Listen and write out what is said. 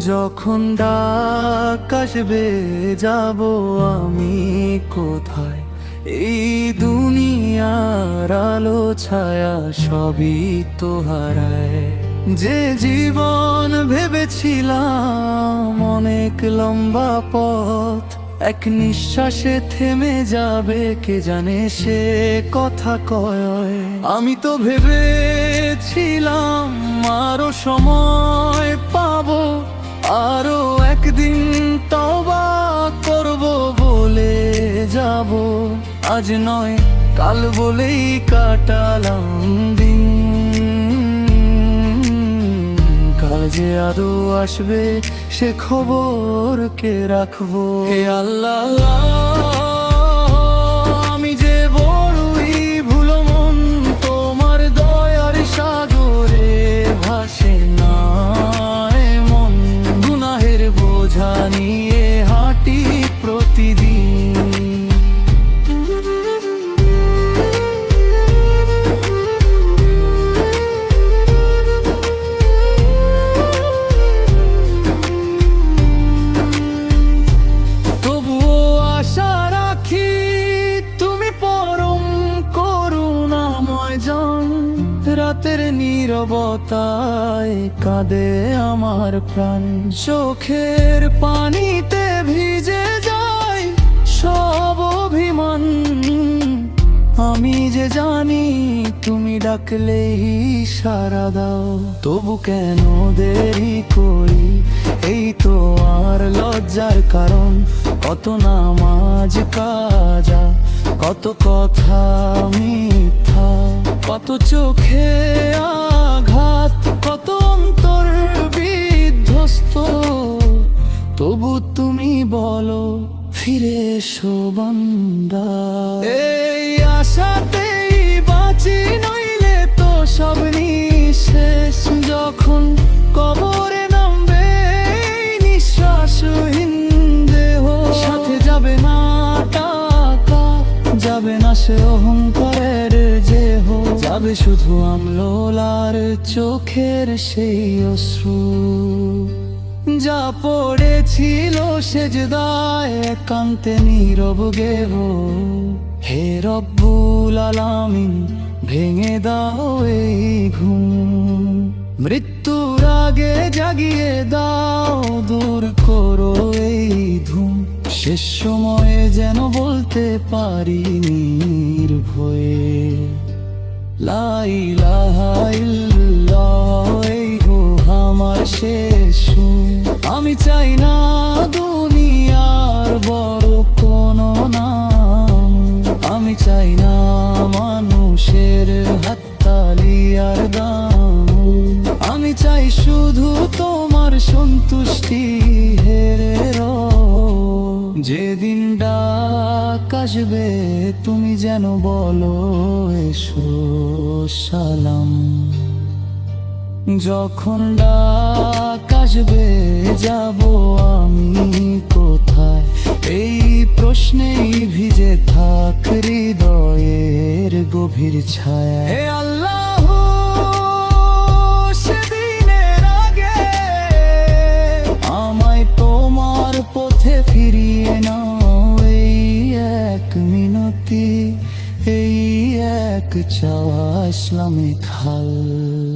যখন ডাক আসবে, যাব আমি কোথায়? এই দুনিয়ার আলো, ছায়া সবই তো হারায়। যে জীবন ভেবেছিলাম, অনেক লম্বা পথ। এক নিঃশ্বাসে থেমে যাবে, কে জানে সে কথা কয়? আমি তো ভেবেছিলাম আরও সময় আরও একদিন তবা করব বলে যাব। আজ নয়, কাল বলেই কাটালাম দিন। কাল যে আদৌ আসবে, সে খবর কে রাখব আল্লাহ। নীরবতায় কাঁদে আমার প্রাণ। চোখের পানিতে ভিজে যায় সব অভিমান। আমি যে জানি তুমি ডাকলেই সারা দাও, তবু কেন দেরি করি? এই তো আর লজ্জার কারণ, কত নামাজ কাজা, কত কথা মিথ্যা, কত চোখে আঘাত তবু তুমি বলো, ফিরে এসো বান্দা। এই আশাতেই বাঁচি নইলে তো সব নিঃশেষ যখন কবরে নামবে নিঃশ্বাসহীন দেহ। সাথে যাবে না টাকা, যাবে না সে অহংকারের যেহ। যাবে শুধু আমলোলার চোখের সেই অশ্রু। যা পড়েছিল সেজদায় একান্তে নীরব গেহ। হে রব্বুল আলামিন ভেঙে দাও এই ঘুম। মৃত্যুর আগে জাগিয়ে দাও দূর করো এই ধুম। শেষ সময়ে যেন বলতে পারি নির্ভয়ে। লাইলাহা ইল্লাল্লাহ, শুধু তোমার সন্তুষ্টি হেরে যেদিন ডাক আসবে, তুমি যেন বলো, এসো সালাম। যখন ডাক আসবে, যাব আমি কোথায়? এই প্রশ্নেই ভিজে থাক হৃদয়ের গভীর ছায়া। হে আল্লাহ! এই এক চাওয়া ইসলামিক হাল।